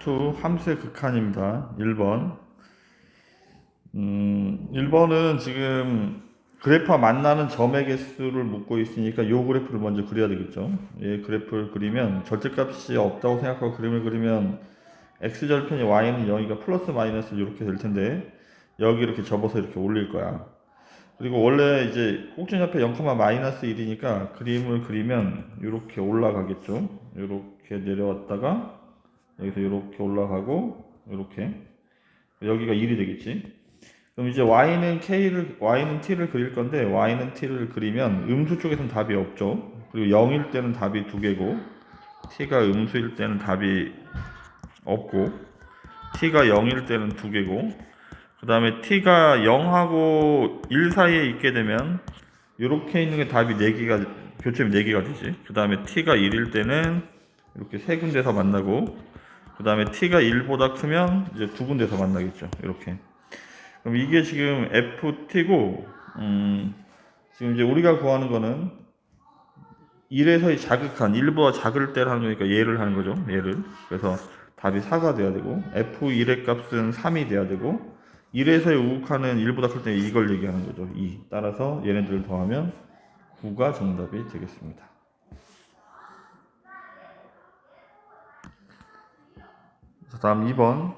2 함수의 극한입니다. 1번. 음, 1번은 지금 그래프와 만나는 점의 개수를 묻고 있으니까 이 그래프를 먼저 그려야 되겠죠. 이 그래프를 그리면 절대값이 없다고 생각하고 그림을 그리면 x절편이 y는 0이니까 플러스 마이너스 이렇게 될 텐데 여기 이렇게 접어서 이렇게 올릴 거야. 그리고 원래 이제 꼭지 옆에 0, 마이너스 1이니까 그림을 그리면 이렇게 올라가겠죠. 이렇게 내려왔다가 여기서 이렇게 올라가고 이렇게 여기가 1이 되겠지. 그럼 이제 y는 k를 y는 t를 그릴 건데 y는 t를 그리면 음수 쪽에서는 답이 없죠. 그리고 0일 때는 답이 두 개고 t가 음수일 때는 답이 없고 t가 0일 때는 두 개고 그 다음에 t가 0하고 1 사이에 있게 되면 이렇게 있는 게 답이 4개가 교점이 4개가 되지 그 다음에 t가 1일 때는 이렇게 세 군데서 만나고 그 다음에 t가 1보다 크면 이제 두 군데서 만나겠죠 이렇게. 그럼 이게 지금 ft고 음, 지금 이제 우리가 구하는 거는 1에서 의 자극한 1보다 작을 때를 하는 거니까 얘를 하는 거죠 얘를. 그래서 답이 4가 돼야 되고 f1의 값은 3이 돼야 되고 1에서의 우극한은 1보다 클 때 이걸 얘기하는 거죠 2 따라서 얘네들을 더하면 9가 정답이 되겠습니다 자 다음 2번.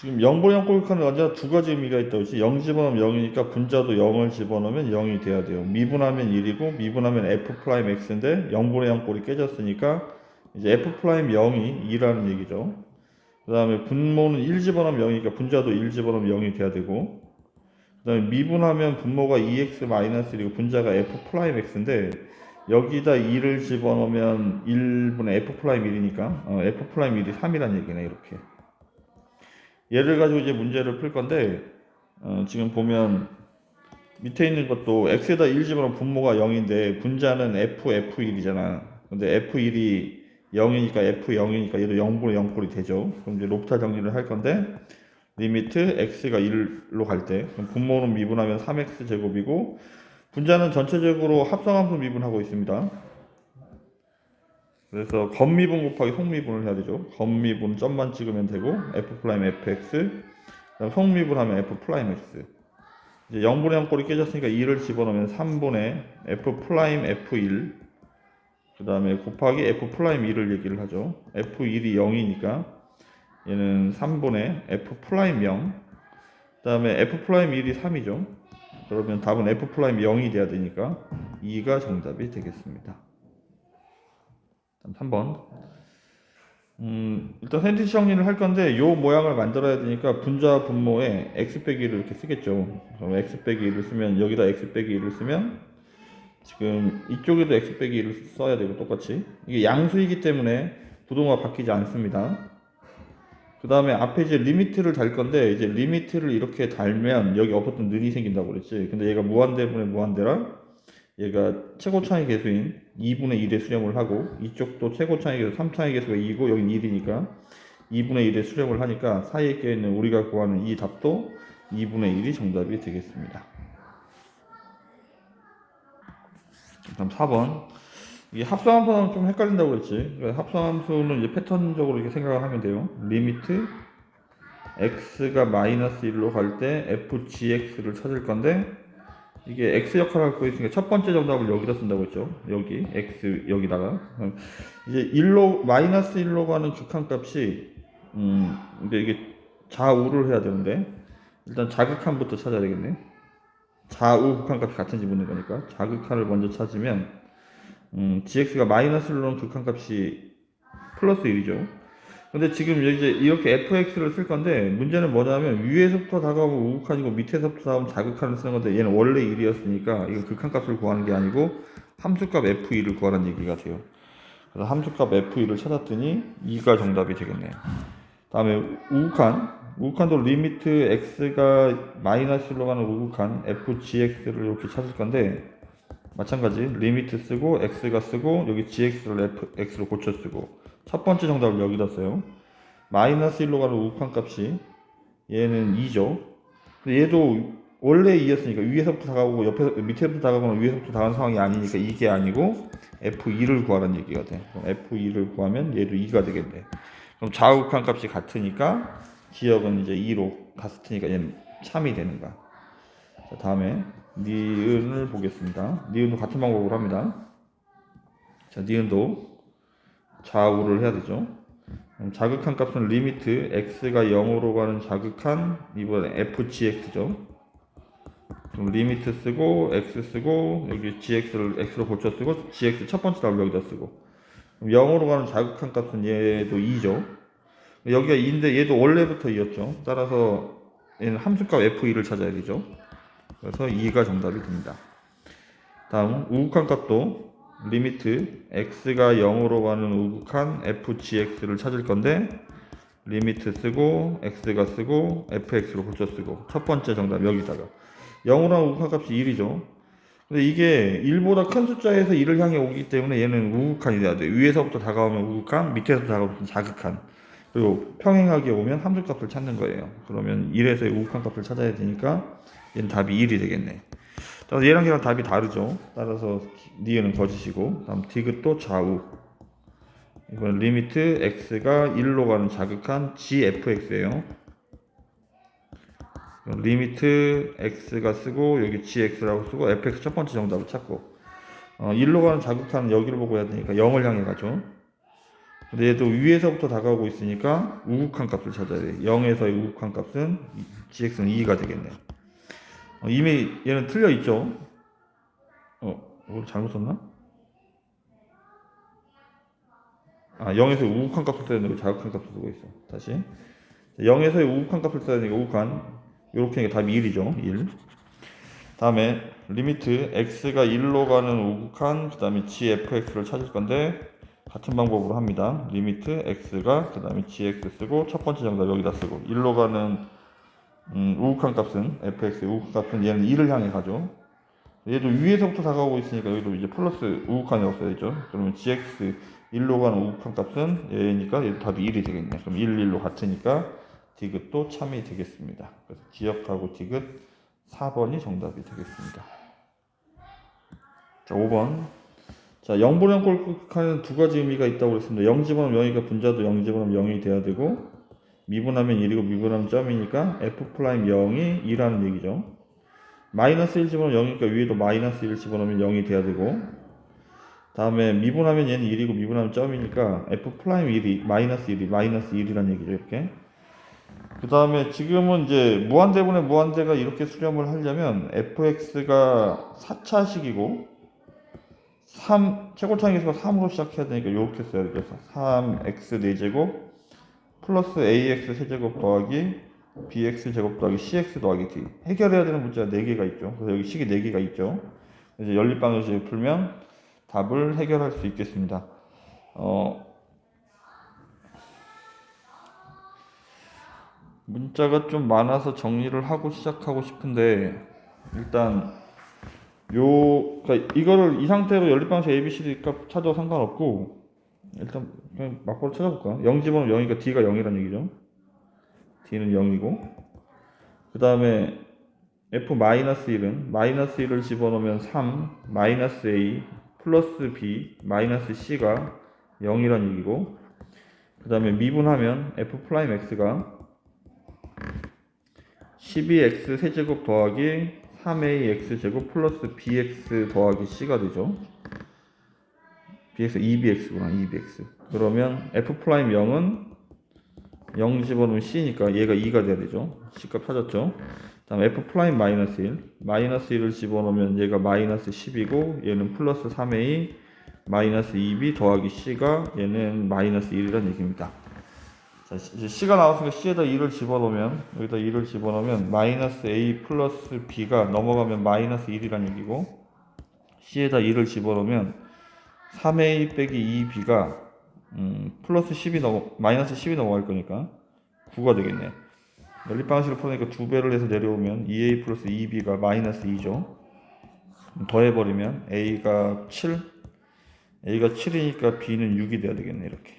지금 0분의 0 꼴극한은 언제나 두 가지 의미가 있다고 했지. 0 집어넣으면 0이니까 분자도 0을 집어넣으면 0이 돼야 돼요. 미분하면 1이고 미분하면 f 프라임 x인데 0분의 0 꼴이 깨졌으니까 이제 f 프라임 0이 2라는 얘기죠. 그 다음에 분모는 1 집어넣으면 0이니까 분자도 1 집어넣으면 0이 돼야 되고 그 다음에 미분하면 분모가 2x-1이고 분자가 f 프라임 x인데 여기다 2를 집어넣으면 1분의 f 프라임 1이니까 어, f 프라임 1이 3이라는 얘기네 이렇게. 얘를 가지고 이제 문제를 풀 건데 어, 지금 보면 밑에 있는 것도 x에다 1 집어넣으면 분모가 0인데 분자는 f f1이잖아. 근데 f1이 0이니까 f0이니까 얘도 0분의 0꼴이 되죠. 그럼 이제 롭타 정리를 할 건데 리미트 x가 1로 갈 때 분모는 미분하면 3x 제곱이고 분자는 전체적으로 합성함수 미분하고 있습니다. 그래서 겉미분 곱하기 속미분을 해야 되죠. 겉미분 점만 찍으면 되고 f 프라임 fx 그다음 속미분하면 f 프라임 x 이제 0분의 0 꼴이 깨졌으니까 2를 집어넣으면 3분의 f 프라임 f1 그 다음에 곱하기 f 프라임 1을 얘기를 하죠. f1이 0이니까 얘는 3분의 f 프라임 0. 그 다음에 f 프라임 1이 3이죠. 그러면 답은 f 프라임 0이 돼야 되니까 2가 정답이 되겠습니다. 3번. 음, 일단 샌드위치 정리를 할 건데 이 모양을 만들어야 되니까 분자 분모에 x 빼기 1을 이렇게 쓰겠죠. 그럼 x 빼기 1을 쓰면 여기다 x 빼기 1을 쓰면 지금 이쪽에도 x 빼기 1을 써야 되고 똑같이 이게 양수이기 때문에 부동화 바뀌지 않습니다. 그 다음에 앞에 이제 리미트를 달 건데 이제 리미트를 이렇게 달면 여기 없었던 는이 생긴다고 그랬지. 근데 얘가 무한대분의 무한대라 얘가 최고 차의 개수인 2분의 1에 수렴을 하고 이쪽도 최고 차의 개수 3차의 개수가 2고 여긴 1이니까 2분의 1에 수렴을 하니까 사이에 껴있는 우리가 구하는 이 답도 2분의 1이 정답이 되겠습니다. 다음 4번 이게 합성함수는 좀 헷갈린다고 그랬지. 그러니까 합성함수는 이제 패턴적으로 이렇게 생각을 하면 돼요. 리미트 x가 마이너스 1로 갈 때 fgx를 찾을 건데 이게 x 역할을 갖고 있으니까 첫 번째 정답을 여기다 쓴다고 했죠. 여기 x 여기다가 이제 1로 마이너스 1로 가는 극한값이 음 근데 이게 좌우를 해야 되는데 일단 자극한부터 찾아야 되겠네. 좌우 극한값이 같은지 묻는 거니까 자극한을 먼저 찾으면 음, gx가 마이너스 1로는 극한값이 플러스 1이죠. 근데 지금 이제 이렇게 fx를 쓸 건데 문제는 뭐냐면 위에서부터 다가오면 우극한이고 밑에서부터 다가오면 자극한을 쓰는 건데 얘는 원래 1이었으니까 이거 극한값을 구하는 게 아니고 함수값 f2를 구하라는 얘기가 돼요. 그래서 함수값 f2를 찾았더니 2가 정답이 되겠네요. 다음에 우극한 우극한도 리미트 x가 마이너스 1로 가는 우극한 fgx를 이렇게 찾을 건데 마찬가지. 리미트 쓰고 x가 쓰고 여기 gx를 f, x로 고쳐 쓰고. 첫 번째 정답을 여기다 써요. 마이너스 1로 가는 우극한 값이 얘는 2죠. 근데 얘도 원래 2였으니까 위에서부터 다가오고 옆에 밑에부터 다가오거나 위에서부터 다가오는 상황이 아니니까 이게 아니고 f2를 구하라는 얘기가 돼. 그럼 f2를 구하면 얘도 2가 되겠네. 그럼 좌우극한 값이 같으니까 기억은 이제 2로 같으니까 얘는 참이 되는 거야. 자, 다음에 니은을 보겠습니다. 니은도 같은 방법으로 합니다. 자, 니은도 좌우를 해야 되죠. 자극한 값은 리미트 x가 0으로 가는 자극한 이번에 fgx죠. 그럼 리미트 쓰고 x 쓰고 여기 gx를 x로 고쳐 쓰고 gx 첫 번째 답을 여기다 쓰고 그럼 0으로 가는 자극한 값은 얘도 2죠. 여기가 2인데 얘도 원래부터 2였죠. 따라서 얘는 함수값 f2를 찾아야 되죠. 그래서 2가 정답이 됩니다. 다음 우극한 값도 리미트 x가 0으로 가는 우극한 fgx를 찾을 건데 리미트 쓰고 x가 쓰고 fx로 고쳐 쓰고 첫 번째 정답 여기다가 0으로 하는 우극한 값이 1이죠. 근데 이게 1보다 큰 숫자에서 1을 향해 오기 때문에 얘는 우극한이 돼야 돼. 위에서부터 다가오면 우극한, 밑에서 다가오면 자극한. 그리고 평행하게 오면 함수값을 찾는 거예요. 그러면 1에서의 우극한 값을 찾아야 되니까 얘는 답이 1이 되겠네. 따라서 얘랑 얘랑 답이 다르죠. 따라서 니은은 거짓이고 다음 디귿도 좌우. 이번 리미트 x가 1로 가는 자극한 gfx예요. 리미트 x가 쓰고 여기 gx라고 쓰고 fx 첫 번째 정답을 찾고 어, 1로 가는 자극한 여기를 보고 해야 되니까 0을 향해 가죠. 근데 얘도 위에서부터 다가오고 있으니까 우극한 값을 찾아야 돼. 0에서의 우극한 값은 gx는 2가 되겠네. 어, 이미 얘는 틀려 있죠. 어, 이걸 잘못 썼나? 아, 0에서 우극한 값을 써야 되는데 자극한 값을 쓰고 있어. 다시. 0에서의 우극한 값을 써야 되니까 우극한 이렇게 하니까 답이 1이죠. 1. 다음에 리미트 x가 1로 가는 우극한 그다음에 gfx를 찾을 건데 같은 방법으로 합니다. 리미트 x가 그다음에 gx 쓰고 첫 번째 정답 여기다 쓰고 1로 가는 음, 우극한 값은 fx 우극한 값은 얘는 2를 향해 가죠. 얘도 위에서부터 다가오고 있으니까 여기도 이제 플러스 우극한이라고 써야 되죠. 그러면 gx 1로 가는 우극한 값은 얘니까 얘도 답이 1이 되겠네. 그럼 1, 1로 같으니까 디귿도 참이 되겠습니다. 그래서 기억하고 디귿 4번이 정답이 되겠습니다. 자, 5번. 자, 0분의 꼴극하는 두 가지 의미가 있다고 그랬습니다. 0 집어넣으면 0이니까 분자도 0 집어넣으면 0이 돼야 되고 미분하면 1이고 미분하면 점이니까 f 프라임 0이 2라는 얘기죠. 마이너스 1 집어넣으면 0이니까 위에도 마이너스 1 집어넣으면 0이 돼야 되고 다음에 미분하면 얘는 1이고 미분하면 점이니까 f 프라임 1이 마이너스 1이 마이너스 1이라는 얘기죠. 이렇게. 그 다음에 지금은 이제 무한대분의 무한대가 이렇게 수렴을 하려면 fx가 4차식이고 3 최고차항 계수가 3으로 시작해야 되니까 이렇게 써야 되죠. 3x 4제곱 플러스 ax 세제곱 더하기 bx 제곱 더하기 cx 더하기 d 해결해야 되는 문제가 4개가 있죠. 그래서 여기 식이 4개가 있죠. 이제 연립방정식을 풀면 답을 해결할 수 있겠습니다. 어, 문자가 좀 많아서 정리를 하고 시작하고 싶은데 일단 요 그러니까 이거를 이 상태로 연립방식 ABCD 값 찾아도 상관없고 일단 그냥 막바로 찾아볼까? 0 집어넣으면 0이니까 D가 0이란 얘기죠. D는 0이고 그 다음에 F-1은 마이너스 1을 집어넣으면 3 마이너스 A 플러스 B 마이너스 C가 0이란 얘기고 그 다음에 미분하면 F 프라임 X가 12x 세제곱 더하기 3ax 제곱 플러스 bx 더하기 c가 되죠. Bx 2bx구나 2bx. 그러면 f 프라임 0은 0 집어넣으면 c니까 얘가 2가 돼야 되죠. c값 찾았죠. 다음 f 프라임 마이너스 1 마이너스 1을 집어넣으면 얘가 마이너스 10이고 얘는 플러스 3a 마이너스 2b 더하기 c가 얘는 마이너스 1이라는 얘기입니다. 자, 이제 C가 나왔으니까 C에다 2를 집어넣으면 여기다 2를 집어넣으면 마이너스 A 플러스 B가 넘어가면 마이너스 1이라는 얘기고 C에다 2를 집어넣으면 3A 빼기 2B가 음, 플러스 10이 넘어 마이너스 10이 넘어갈 거니까 9가 되겠네. 연립 방식을 풀으니까 두 배를 해서 내려오면 2A 플러스 2B가 마이너스 2죠. 더해버리면 A가 7, A가 7이니까 B는 6이 돼야 되겠네 이렇게.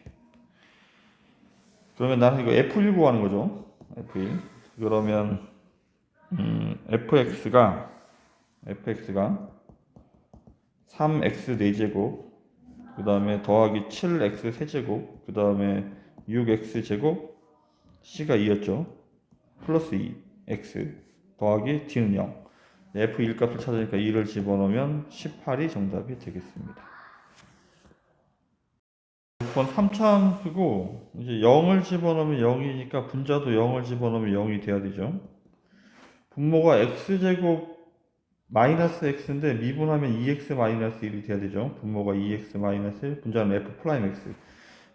그러면 나는 이거 F1 구하는 거죠. F1. 그러면 음, fx가 fx가 3x 4제곱 그 다음에 더하기 7x 세제곱 그 다음에 6x 제곱 c가 2였죠. 플러스 2 x 더하기 d는 0. f1 값을 찾으니까 2를 집어넣으면 18이 정답이 되겠습니다. 6번 3차 함수고 이제 0을 집어넣으면 0이니까 분자도 0을 집어넣으면 0이 돼야 되죠. 분모가 x제곱 마이너스 x인데 미분하면 2x 마이너스 1이 돼야 되죠. 분모가 2x 마이너스 1, 분자는 f 프라임 x.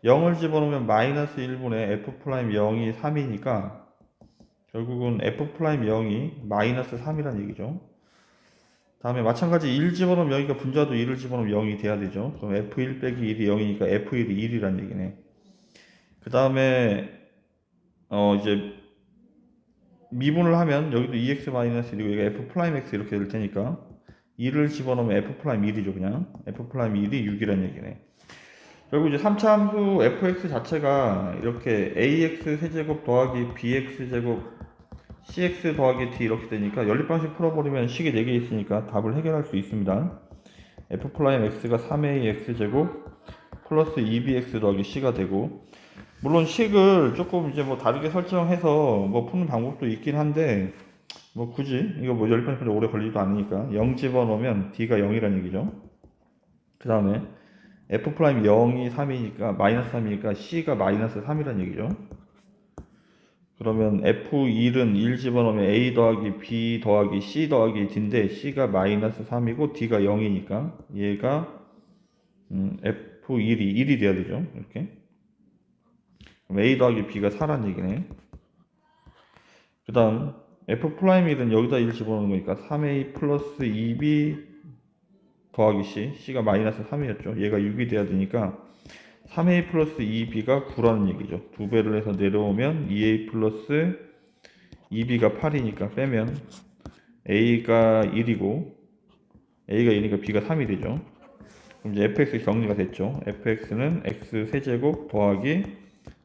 0을 집어넣으면 마이너스 1분의 f 프라임 0이 3이니까 결국은 f 프라임 0이 마이너스 3이란 얘기죠. 다음에 마찬가지 1 집어넣으면 여기가 분자도 1을 집어넣으면 0이 돼야 되죠. 그럼 f1 빼기 1이 0이니까 f1이 1이란 얘기네. 그 다음에 어 이제 미분을 하면 여기도 2x 마이너스 1이고 여기가 f 프라임 x 이렇게 될 테니까 2를 집어넣으면 f 프라임 1이죠 그냥 f 프라임 1이 6이란 얘기네. 결국 이제 3차 함수 fx 자체가 이렇게 ax 세제곱 더하기 bx 제곱 cx 더하기 d 이렇게 되니까 연립방식 풀어버리면 식이 4개 있으니까 답을 해결할 수 있습니다. f 프라임 x가 3ax 제곱 플러스 2bx 더하기 c가 되고 물론 식을 조금 이제 뭐 다르게 설정해서 뭐 푸는 방법도 있긴 한데 뭐 굳이 이거 뭐풀 오래 걸리지도 않으니까 0 집어넣으면 d가 0이라는 얘기죠. 그 다음에 f 프라임 0이 3이니까 마이너스 3이니까 c가 마이너스 3이라는 얘기죠. 그러면 f1은 1 집어넣으면 a 더하기 b 더하기 c 더하기 d인데 c가 마이너스 3이고 d가 0이니까 얘가 음, f1이 1이 돼야 되죠. 이렇게. 그럼 a 더하기 b가 4란 얘기네. 그 다음 f 프라임 1은 여기다 1 집어넣는 거니까 3a 플러스 2b 더하기 c, c가 마이너스 3이었죠. 얘가 6이 돼야 되니까 3a 플러스 2b가 9라는 얘기죠. 두 배를 해서 내려오면 2a 플러스 2b가 8이니까 빼면 a가 1이고 a가 1이니까 b가 3이 되죠. 그럼 이제 fx 정리가 됐죠. fx는 x 세제곱 더하기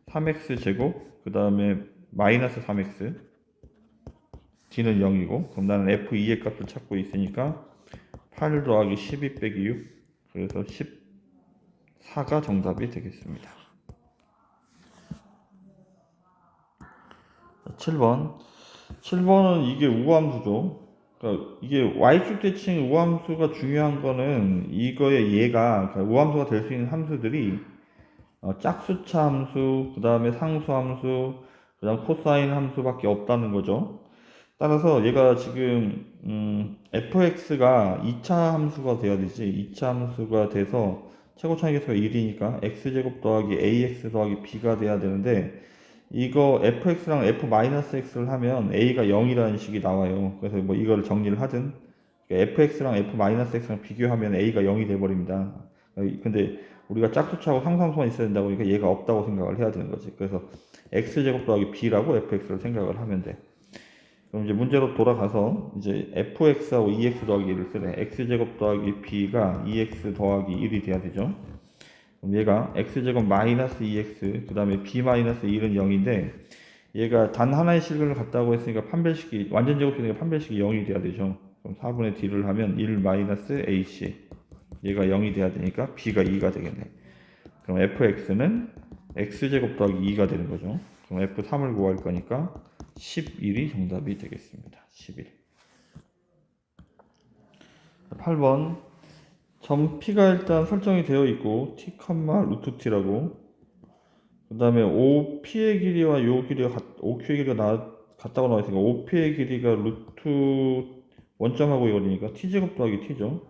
3x 제곱 그 다음에 마이너스 3x d는 0이고 그럼 나는 f2의 값을 찾고 있으니까 8 더하기 12 빼기 6 그래서 14가 정답이 되겠습니다. 7번 7번은 이게 우함수죠. 그러니까 이게 y축 대칭 우함수가 중요한 거는 이거의 얘가 그러니까 우함수가 될 수 있는 함수들이 어, 짝수차 함수, 그 다음에 상수 함수, 그 다음 코사인 함수밖에 없다는 거죠. 따라서 얘가 지금 음, fx가 2차 함수가 돼야 되지. 2차 함수가 돼서 최고 차이계수가 1이니까 x제곱 더하기 ax 더하기 b가 돼야 되는데 이거 fx랑 f-x를 하면 a가 0이라는 식이 나와요. 그래서 뭐 이거를 정리를 하든 fx랑 f-x랑 비교하면 a가 0이 돼버립니다. 근데 우리가 짝수차하고 상상수만 있어야 된다고 하니까 얘가 없다고 생각을 해야 되는 거지 그래서 x제곱 더하기 b라고 fx를 생각을 하면 돼 그럼 이제 문제로 돌아가서 이제 fx하고 2x 더하기 1을 쓰래. x제곱 더하기 b가 2x 더하기 1이 돼야 되죠. 그럼 얘가 x제곱 마이너스 2x 그 다음에 b 마이너스 1은 0인데 얘가 단 하나의 실근을 갖다고 했으니까 판별식이 완전 제곱이니까 판별식이 0이 돼야 되죠. 그럼 4분의 d를 하면 1 마이너스 ac 얘가 0이 돼야 되니까 b가 2가 되겠네. 그럼 fx는 x제곱 더하기 2가 되는 거죠. 그럼 f3을 구할 거니까 11이 정답이 되겠습니다. 11. 8번 점 P가 일단 설정이 되어 있고 T, 루트 T라고 그 다음에 OP의 길이와 요 길이가 같, OQ의 길이가 나, 같다고 나와 있으니까 OP의 길이가 루트 원점하고 이거니까 T제곱 더하기 T죠.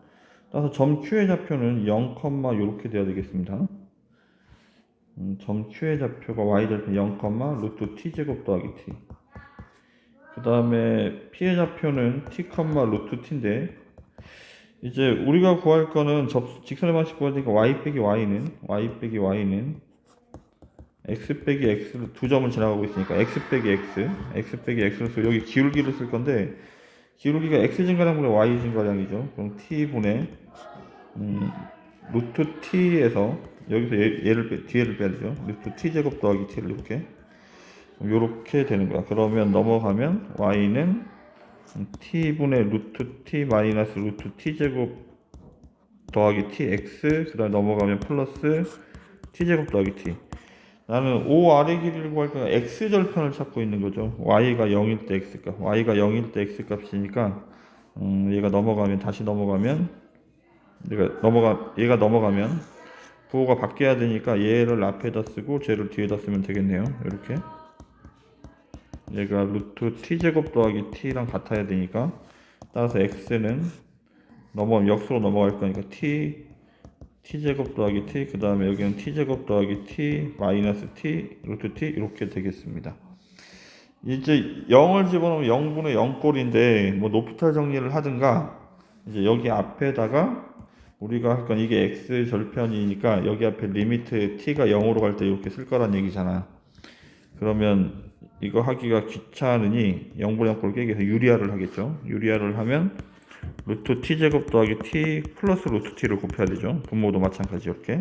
따라서 점 Q의 좌표는 0, 요렇게 돼야 되겠습니다. 음, 점 Q의 좌표가 Y절표 0, 루트 T제곱 더하기 T. 그 다음에 피해 좌표는 t, 루트 t인데 이제 우리가 구할 거는 접 직선의 방식 구할 테니까 y 빼기 y는 y 빼기 y는 x 빼기 x 두 점을 지나가고 있으니까 x 빼기 x x 빼기 쓰 여기 기울기를 쓸 건데 기울기가 x 증가량분의 y 증가량이죠. 그럼 t분의 음, 루트 t에서 여기서 얘, 를 빼, 뒤에를 빼야 되죠. 루트 t 제곱 더하기 t를 이렇게 이렇게 되는 거야. 그러면 넘어가면 y는 t분의 루트 t 마이너스 루트 t 제곱 더하기 tx 그다음 넘어가면 플러스 t 제곱 더하기 t 나는 O 아래 길이를 구할 거니까 x 절편을 찾고 있는 거죠. y가 0일 때 x 값, y가 0일 때 x 값이니까 음, 얘가 넘어가면 다시 넘어가면 얘가 넘어가 얘가 넘어가면 부호가 바뀌어야 되니까 얘를 앞에다 쓰고 쟤를 뒤에다 쓰면 되겠네요. 이렇게 얘가 루트 t 제곱 더하기 t랑 같아야 되니까 따라서 x는 넘어가면 역수로 넘어갈 거니까 t t 제곱 더하기 t 그 다음에 여기는 t 제곱 더하기 t 마이너스 t 루트 t 이렇게 되겠습니다. 이제 0을 집어넣으면 0분의 0꼴인데 뭐 높이탈 정리를 하든가 이제 여기 앞에다가 우리가 할건 이게 x 절편이니까 여기 앞에 리미트 t가 0으로 갈 때 이렇게 쓸 거란 얘기잖아. 그러면 이거 하기가 귀찮으니 0분의 0꼴 깨기 위해서 유리화를 하겠죠. 유리화를 하면 루트 t 제곱 더하기 t 플러스 루트 t를 곱해야 되죠. 분모도 마찬가지 이렇게.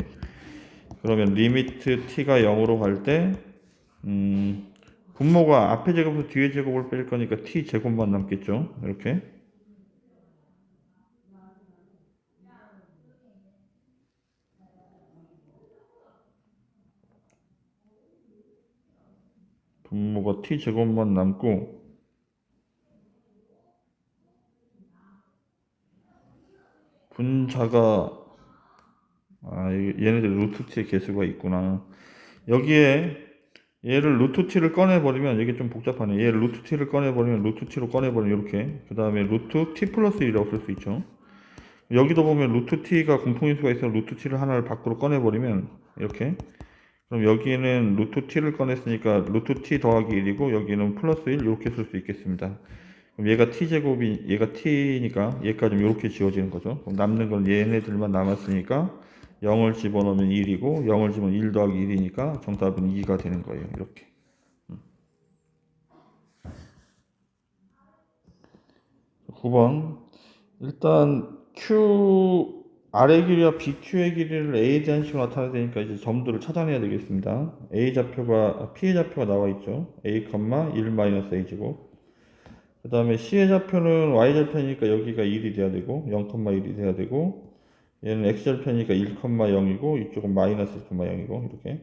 그러면 리미트 t가 0으로 갈 때 음, 분모가 앞에 제곱에서 뒤에 제곱을 뺄 거니까 t 제곱만 남겠죠. 이렇게. 분모가 t 제곱만 남고 분자가 아 이- 얘네들 루트 t의 개수가 있구나. 여기에 얘를 루트 t를 꺼내버리면 이게 좀 복잡하네. 얘를 루트 t를 꺼내버리면 루트 t로 꺼내버리면 이렇게 그 다음에 루트 t 플러스 1이라고 쓸 수 있죠. 여기도 보면 루트 t가 공통인수가 있어 루트 t를 하나를 밖으로 꺼내버리면 이렇게. 그럼 여기는 루트 t를 꺼냈으니까 루트 t 더하기 1이고 여기는 플러스 1 이렇게 쓸 수 있겠습니다. 그럼 얘가 t 제곱이 얘가 t니까 얘까지 이렇게 지워지는 거죠. 그럼 남는 건 얘네들만 남았으니까 0을 집어넣으면 1이고 0을 집어넣으면 1 더하기 1이니까 정답은 2가 되는 거예요. 이렇게. 음. 9번 일단 Q 아래 길이와 BQ의 길이를 A에 대한 식으로 나타내야 되니까 이제 점들을 찾아내야 되겠습니다. A 좌표가 P의 좌표가 나와 있죠. A, 1 A 제곱. 그 다음에 C의 좌표는 Y 절편이니까 여기가 1이 돼야 되고 0,1이 돼야 되고 얘는 X 절편이니까 1,0이고 이쪽은 마이너스 1,0이고 이렇게.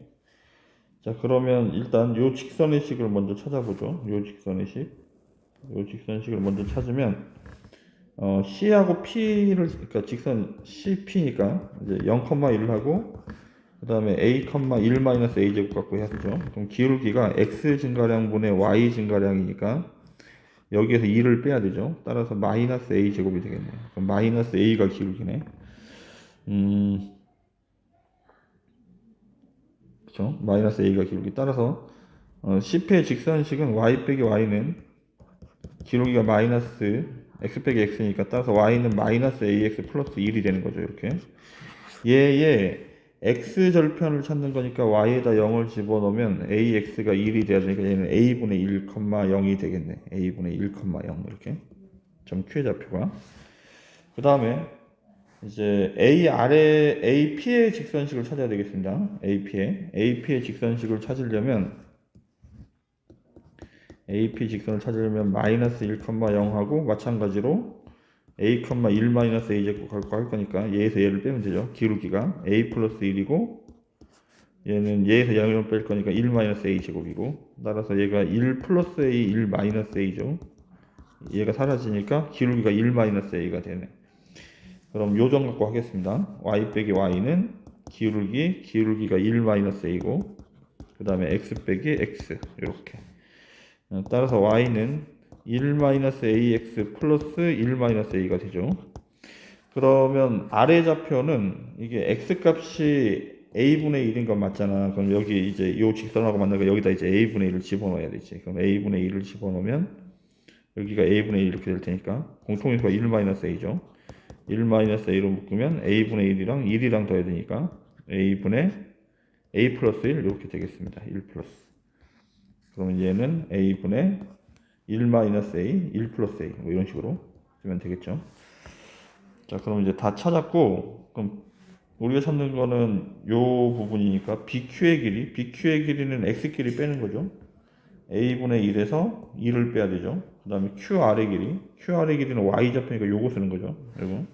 자 그러면 일단 요 직선의 식을 먼저 찾아보죠. 요 직선의 식. 요 직선식을 먼저 찾으면 어, C하고 P를 그러니까 직선 CP니까 이제 0,1을 하고 그 다음에 A, 1 마이너스 A 제곱 갖고 해야 되죠. 그럼 기울기가 X 증가량분의 Y 증가량이니까 여기에서 2를 빼야 되죠. 따라서 마이너스 A 제곱이 되겠네요. 그럼 마이너스 A가 기울기네. 음, 그렇죠. 마이너스 A가 기울기. 따라서 어, CP의 직선식은 Y 빼기 Y는 기울기가 마이너스 x 빼기 x니까 따라서 y는 마이너스 ax 플러스 1이 되는 거죠 이렇게 얘의 x 절편을 찾는 거니까 y에다 0을 집어넣으면 ax가 1이 돼야 되니까 얘는 a분의 1,0이 되겠네. A분의 1,0 이렇게. 점 q의 좌표가 그 다음에 이제 a 아래 ap의 직선식을 찾아야 되겠습니다. Ap의. Ap의 직선식을 찾으려면 AP 직선을 찾으려면 마이너스 1,0하고 마찬가지로 A, 1 마이너스 A 제곱 갖고 할 거니까 얘에서 얘를 빼면 되죠. 기울기가 A 플러스 1이고 얘는 얘에서 0을 뺄 거니까 1 마이너스 A 제곱이고 따라서 얘가 1 플러스 A, 1 마이너스 A죠. 얘가 사라지니까 기울기가 1 마이너스 A가 되네. 그럼 요점 갖고 하겠습니다. Y 빼기 Y는 기울기, 기울기가 1 마이너스 A고 그 다음에 X 빼기 X 이렇게 어, 따라서 y는 1-ax 플러스 1-a가 되죠. 그러면 아래 좌표는 이게 x 값이 a분의 1인 건 맞잖아. 그럼 여기 이제 요 직선하고 만나니까 여기다 이제 a분의 1을 집어넣어야 되지. 그럼 a분의 1을 집어넣으면 여기가 a분의 1 이렇게 될 테니까 공통인수가 1-a죠. 1-a로 묶으면 a분의 1이랑 1이랑 더해야 되니까 a분의 a 플러스 1 이렇게 되겠습니다. 1 플러스. 그러면 얘는 a분의 1 마이너스 a, 1 플러스 a 뭐 이런 식으로 쓰면 되겠죠. 자, 그럼 이제 다 찾았고 그럼 우리가 찾는 거는 요 부분이니까 BQ의 길이, BQ의 길이는 x 길이 빼는 거죠. a분의 1에서 2를 빼야 되죠. 그 다음에 QR의 길이, QR의 길이는 y 좌표니까 요거 쓰는 거죠. 요거.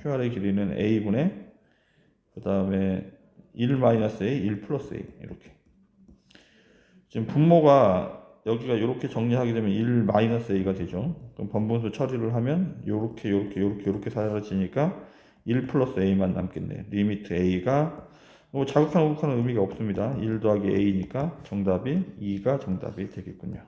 QR의 길이는 a분의 그 다음에 1 마이너스 a, 1 플러스 a 이렇게. 지금 분모가 여기가 이렇게 정리하게 되면 1 마이너스 a가 되죠. 그럼 번분수 처리를 하면 요렇게 요렇게 요렇게 요렇게 사라지니까 1 플러스 a만 남겠네. 리미트 a가 뭐 자극하는 우극하는 의미가 없습니다. 1 더하기 a니까 정답이 2가 정답이 되겠군요.